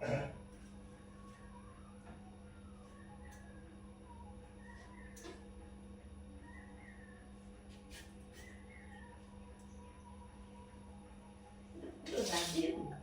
Tudo aquilo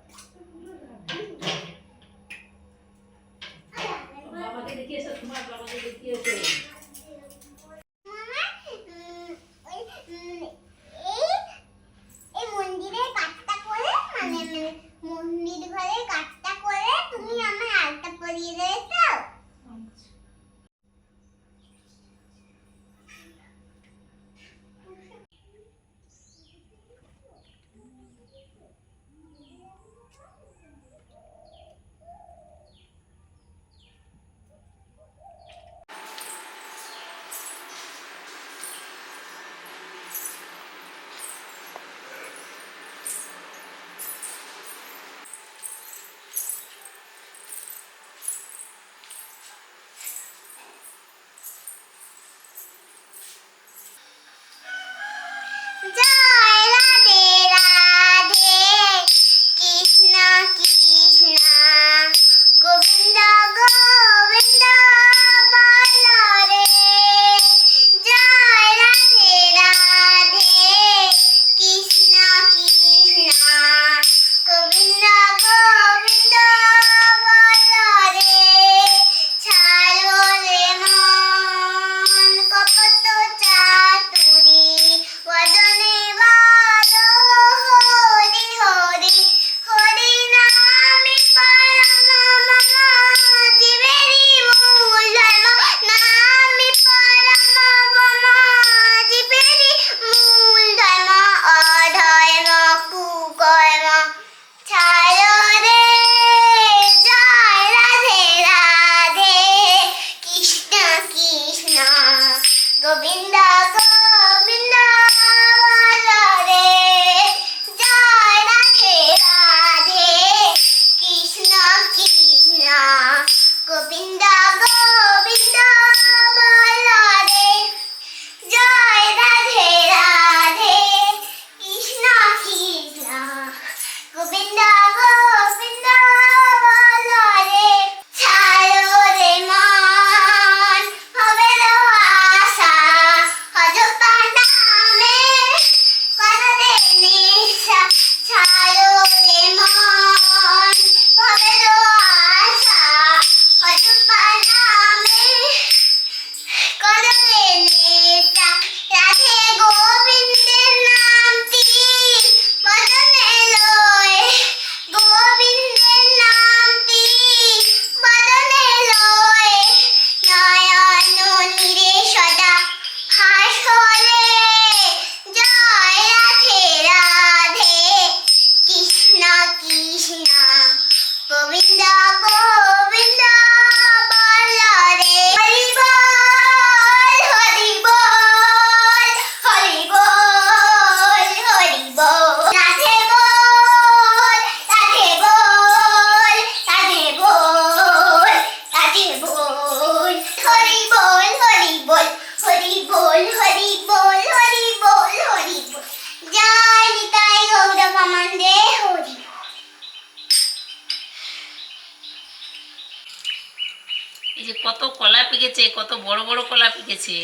পেকেছে কত বড় বড় কলা পেকেছে।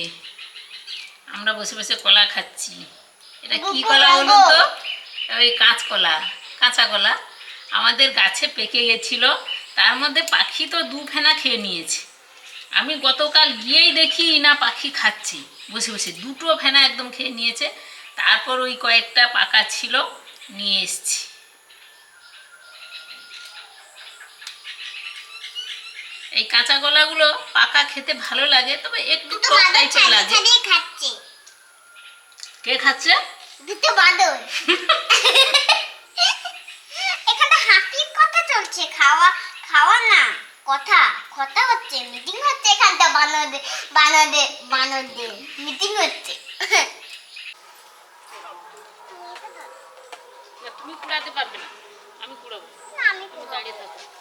আমরা বসে বসে কলা খাচ্ছি। এটা কি কলা বলুন তো? ওই কাঁচকলা কাঁচা কলা। আমাদের গাছে পেকে গেছিল তার মধ্যে পাখি তো দু ফেনা খেয়ে নিয়েছে। আমি গতকাল গিয়েই দেখি না পাখি খাচ্ছে। বসে বসে দুটো ফেনা একদম খেয়ে নিয়েছে। তারপর ওই কয়েকটা পাকা ছিল নিয়ে এসছি। এই কাঁচা কলাগুলো পাকা খেতে ভালো লাগে তবে একটু কে খাচ্ছে? দুটো এখানে হাতির কথা চলছে খাওয়া খাওয়া না কথা কথা হচ্ছে মিটিং হচ্ছে এখানটা বানদে বানদে বানদে মিটিং হচ্ছে। তুমি কুড়াতে পারবে না আমি কুড়াবো। দাঁড়িয়ে থাকব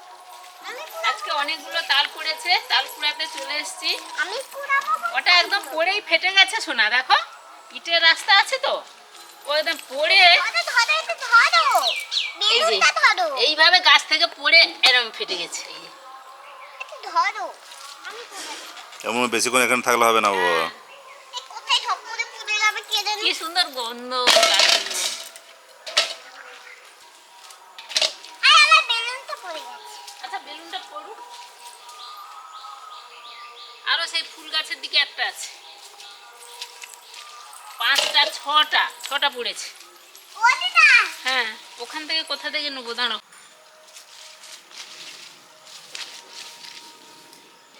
আজকে অনেকগুলো তাল কুড়েছে তাল কুড়াতে চলে এসেছি। ওটা একদম পড়েই ফেটে গেছে সোনা দেখো। ইটের রাস্তা আছে তো? ও একদম পড়ে। এইভাবে গাছ থেকে পড়ে এরম ফেটে গেছে। ধরো। এমন বেশিক্ষণ এখানে থাকলে হবে না ও কি সুন্দর গন্ধ। আরও সেই ফুল গাছের দিকে একটা আছে। পাঁচটা ছটা ছটা পড়েছে। হ্যাঁ ওখান থেকে কোথা থেকে নেব দাঁড়াও।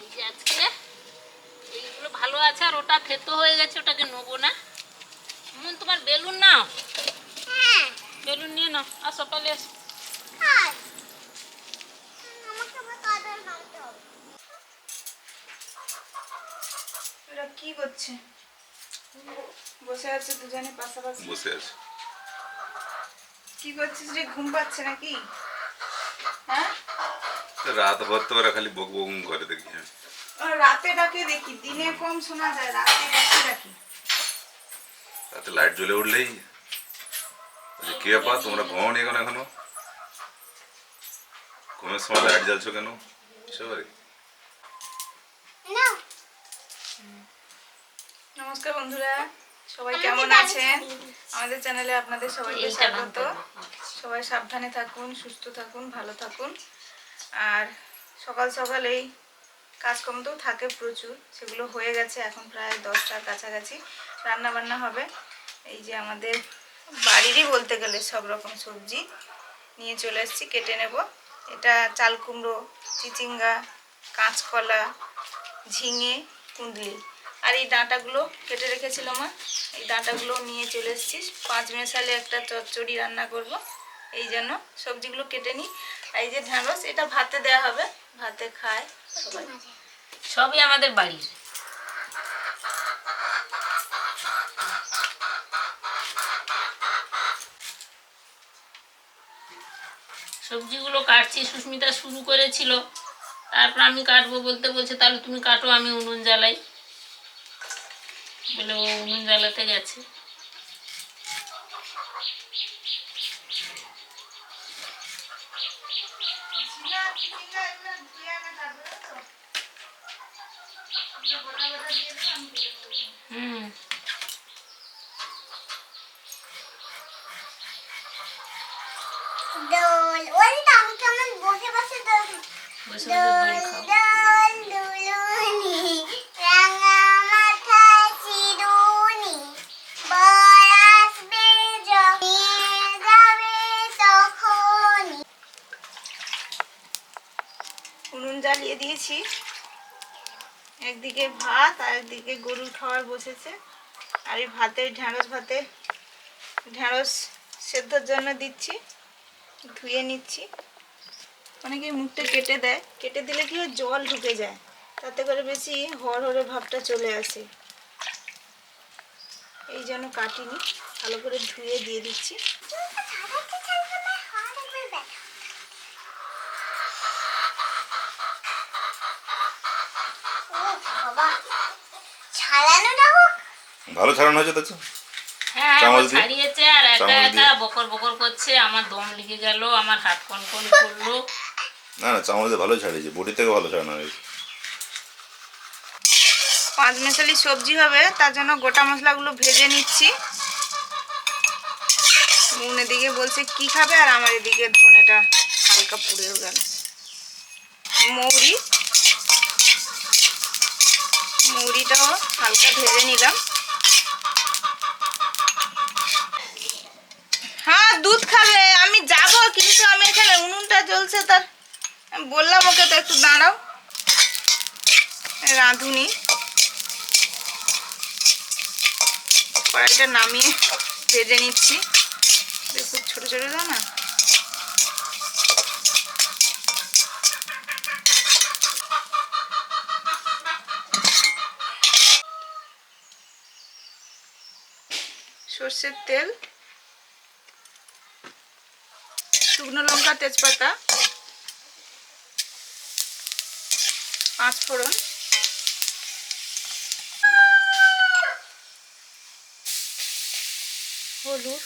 এই যে আজকে এইগুলো ভালো আছে আর ওটা থেতো হয়ে গেছে ওটাকে নেব না। মন তোমার বেলুন নাও। হ্যাঁ। বেলুন নিয়ে নাও। আর সকালে এসো আর আমাকে আবার কাদের নামতে হবে এরা কি করছে বসে আছে দুজনে পাশাপাশি। বসে আছে। কি করছিস রে? ঘুম পাচ্ছে নাকি? হ্যাঁ? রাত ভর তো ওরা খালি বক বকুম করে দেখি হ্যাঁ। রাতে ডাকে দেখি। দিনে কম শোনা যায় রাতে ডাকে ডাকি। রাতে লাইট জ্বলে উঠলেই। কি ব্যাপার তোমরা ঘুমাও নি কেন এখনও? ঘুমের সময় লাইট জ্বালছো কেন? সবারই না নমস্কার বন্ধুরা সবাই কেমন আছেন? আমাদের চ্যানেলে আপনাদের সবাইকে স্বাগত। সবাই সাবধানে থাকুন সুস্থ থাকুন ভালো থাকুন। আর সকাল সকাল এই কাজকর্ম তো থাকে প্রচুর সেগুলো হয়ে গেছে এখন প্রায় দশটার কাছাকাছি রান্না বান্না হবে। এই যে আমাদের বাড়িরই বলতে গেলে সব রকম সবজি নিয়ে চলে এসেছি কেটে নেব। এটা চাল কুমড়ো চিচিঙ্গা কাঁচকলা ঝিঙে কুঁদলি। আর এই ডাঁটাগুলো কেটে রেখেছিল মা। এই ডাঁটাগুলো নিয়ে চলে এসেছি। পাঁচ মেশালে একটা চচ্চড়ি রান্না করব। এই জন্য সবজিগুলো কেটে নিই। আর এই যে ঢ্যাঁড়স, এটা ভাতে দেওয়া হবে। ভাতে খায় সবাই। সবই আমাদের বাড়ির। সবজিগুলো কাটছি। সুস্মিতা শুরু করেছিল। তারপর আমি কাটবো বলতে বলছে, তাহলে তুমি কাটো, আমি উনুন জ্বালাই। বলে ও উনুন জ্বালাতে গেছে। হুম। দোল ওই তো আমি কেমন বসে বসে দোল বসে বসে দোল খাও। দিয়েছি। একদিকে ভাত, আর একদিকে গরুর খাবার বসেছে। আর এই ভাতে ঢ্যাঁড়স ভাতে ঢ্যাঁড়স সেদ্ধর জন্য দিচ্ছি। ধুয়ে নিচ্ছি। অনেকে মুখটা কেটে দেয়। কেটে দিলে কি জল ঢুকে যায়। তাতে করে বেশি হরহরে ভাবটা চলে আসে। এই জন্য কাটিনি। ভালো করে ধুয়ে দিয়ে দিচ্ছি ছাড়াতে ছাড়তে আমার হাত একবার ব্যথা ও বাবা ছাড়ানোটা হোক ভালো ছাড়ানো হয়েছে দেখছ হ্যাঁ চামচ ও দিয়ে? ছাড়িয়েছে আর একা একা বকর বকর করছে আমার দম লেগে গেল আমার হাত কন কন করল। না না চামচ দিয়ে ভালো ছাড়িয়েছে বটি থেকে ভালো ছাড়ানো হয়েছে। পাঁচ মেশালি সবজি হবে তার জন্য গোটা মশলাগুলো ভেজে নিচ্ছি। নুন এদিকে বলছে কি খাবে? আর আমার এদিকে ধনেটা হালকা পুড়েও গেল। মৌরি। মৌরিটাও হালকা ভেজে নিলাম হ্যাঁ দুধ খাবে, আমি যাব, কিন্তু আমি এখানে উনুনটা জ্বলছে তার। বললাম ওকে, তো একটু দাঁড়াও। রাঁধুনি। কড়াইটা নামিয়ে ভেজে নিচ্ছি। দেখো, ছোট ছোট দাও না? সর্ষের তেল। শুকনো লঙ্কা তেজপাতা পাঁচ ফোড়ন হলুদ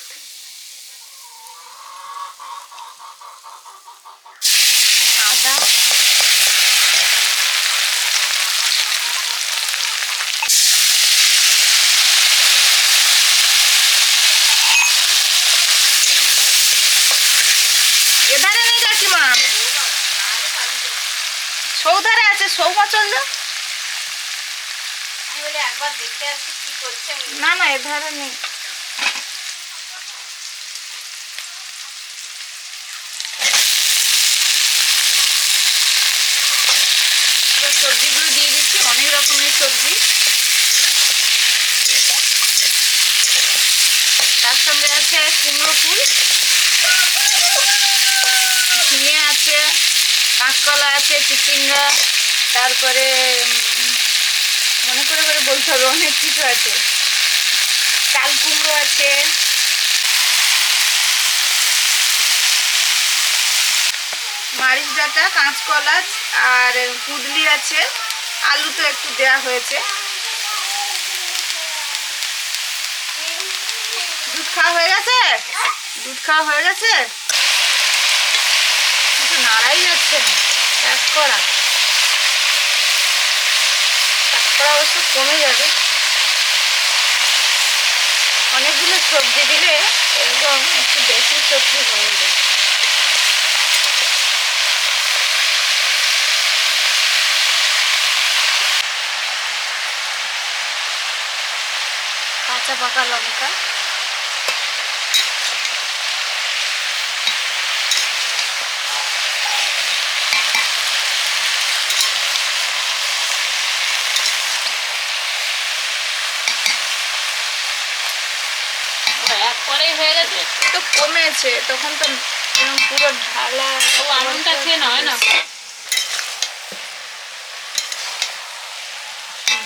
নেই কাকিমা সৌধারে আছে সৌমা চল যা আমি বলি একবার দেখতে আসি কি করছে না না এধারে নেই। সবজিগুলো দিয়ে দিচ্ছি অনেক রকমের সবজি। তার সঙ্গে আছে কুমড়ো ফুল। ঝিঙে আছে কাঁচকলা আছে চিচিঙ্গা। তারপরে মনে করে করে বলতে হবে, অনেক কিছু আছে। চাল কুমড়ো আছে। মারিচ ডাঁটা কাঁচকলা আর কুদলি আছে। আলু তো একটু দেয়া হয়েছে। দুধ খাওয়া হয়ে গেছে? দুধ খাওয়া হয়ে গেছে? কিন্তু নাড়াই যাচ্ছে না। এক করা এক অবশ্য কমে যাবে। অনেকগুলো সবজি দিলে এরকম একটু বেশি সবজি হয়ে যায় কাঁচা পাকা লঙ্কা এক গেছে তো কমেছে তখন তো পুরো ঢালা ও আলুটা খেয়ে নাও না?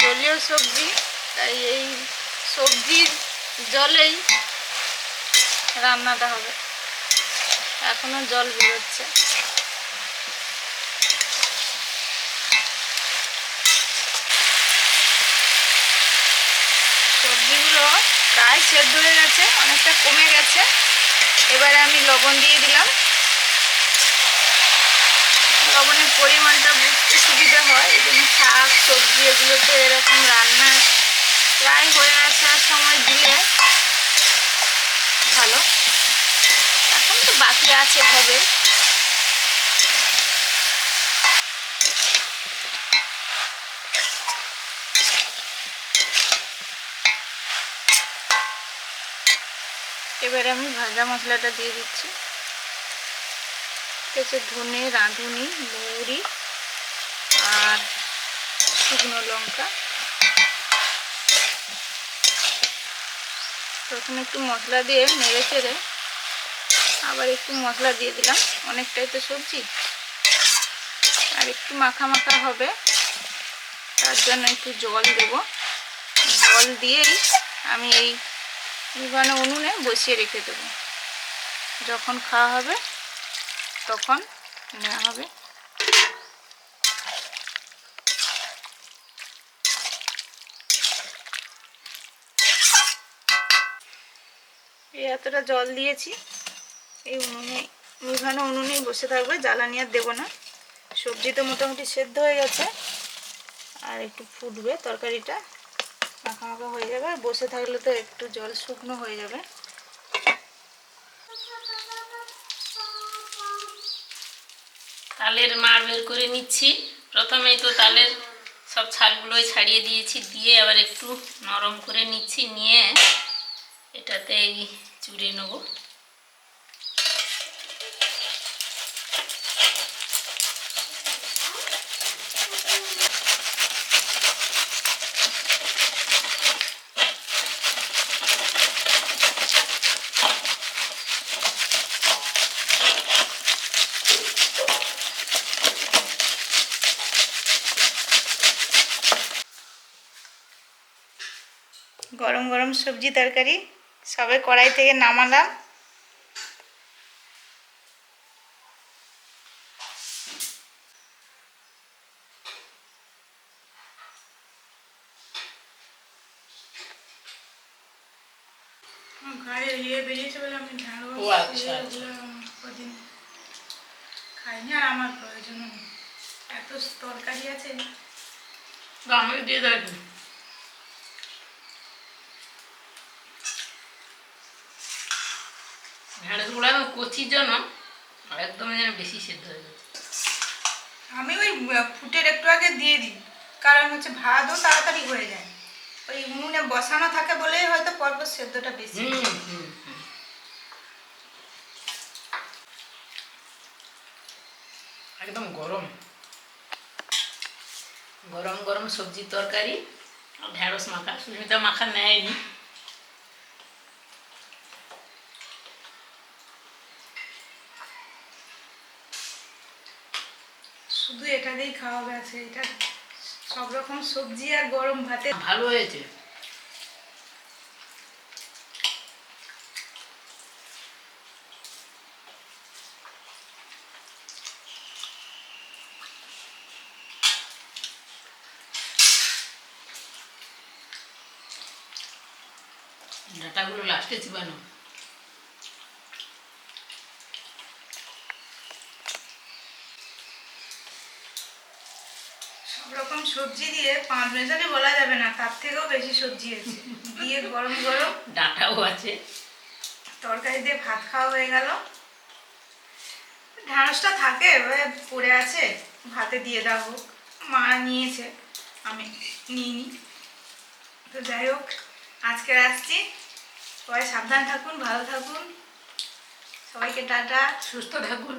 জলীয় সবজি তাই এই সবজির জলেই রান্নাটা হবে। এখনও জল বেরোচ্ছে। সবজিগুলো প্রায় সেদ্ধ হয়ে গেছে, অনেকটা কমে গেছে। এবারে আমি লবণ দিয়ে দিলাম। লবণের পরিমাণটা বুঝতে সুবিধা হয়, এই জন্য শাক, সবজি এগুলো তো এরকম রান্না প্রায় হয়ে আসার সময় দিলে ভালো। এখন তো বাকি আছে হবে এবারে আমি ভাজা মশলাটা দিয়ে দিচ্ছি। হচ্ছে ধনে, রাঁধুনি, মৌরি আর শুকনো লঙ্কা। প্রথমে একটু মশলা দিয়ে নেড়ে চেড়ে আবার একটু মশলা দিয়ে দিলাম। অনেকটাই তো সবজি। আর একটু মাখা মাখা হবে, তার জন্য একটু জল দেব। জল দিয়েই আমি এই নিবানো উনুনে বসিয়ে রেখে দেবো। যখন খাওয়া হবে, তখন নেওয়া হবে। এই এতটা জল দিয়েছি, এই উনুনে নিভানো উনুনেই বসে থাকবে, জ্বালানি আর দেবো না। সবজি তো মোটামুটি সেদ্ধ হয়ে গেছে, আর একটু ফুটবে তরকারিটা। মাখা মাখা হয়ে যাবে। আর বসে থাকলে তো একটু জল শুকনো হয়ে যাবে। তালের মার বের করে নিচ্ছি। প্রথমেই তো তালের সব ছালগুলোই ছাড়িয়ে দিয়েছি, দিয়ে আবার একটু নরম করে নিচ্ছি, নিয়ে এটাতে চুড়ে নেব। গরম গরম সবজি তরকারি সবে কড়াই থেকে নামালাম। এত তরকারি আছে। আমি দিয়ে দেবো ঢেঁড়সগুলো কচির জন্য একদম যেন বেশি সেদ্ধ হয়ে গেছে আমি ওই ফুটের একটু আগে দিয়ে দিই কারণ হচ্ছে ভাতও তাড়াতাড়ি হয়ে যায়। ওই উনুনে বসানো থাকে বলেই হয়তো পরপর সেদ্ধটা বেশি। একদম গরম। গরম গরম সবজি তরকারি ঢেঁড়স ঢ্যাঁড়স মাখা। সুস্মিতা মাখা নেয়নি। শুধু এটা দিয়েই খাওয়া গেছে। এটা সব রকম সবজি আর গরম ভাতে। ভালো হয়েছে। ডাটাগুলো লাস্টে চিবানো সব রকম সবজি দিয়ে পাঁচ মেজারি বলা যাবে না তার থেকেও বেশি সবজি আছে। দিয়ে গরম গরম ডাটাও আছে। তরকারি দিয়ে ভাত খাওয়া হয়ে গেল। ঢ্যাঁড়সটা থাকে পড়ে আছে ভাতে দিয়ে দাও হোক। মা নিয়েছে আমি নিইনি। তো যাই হোক আজকে আসছি। সবাই সাবধান থাকুন ভালো থাকুন। সবাইকে টাটা সুস্থ থাকুন।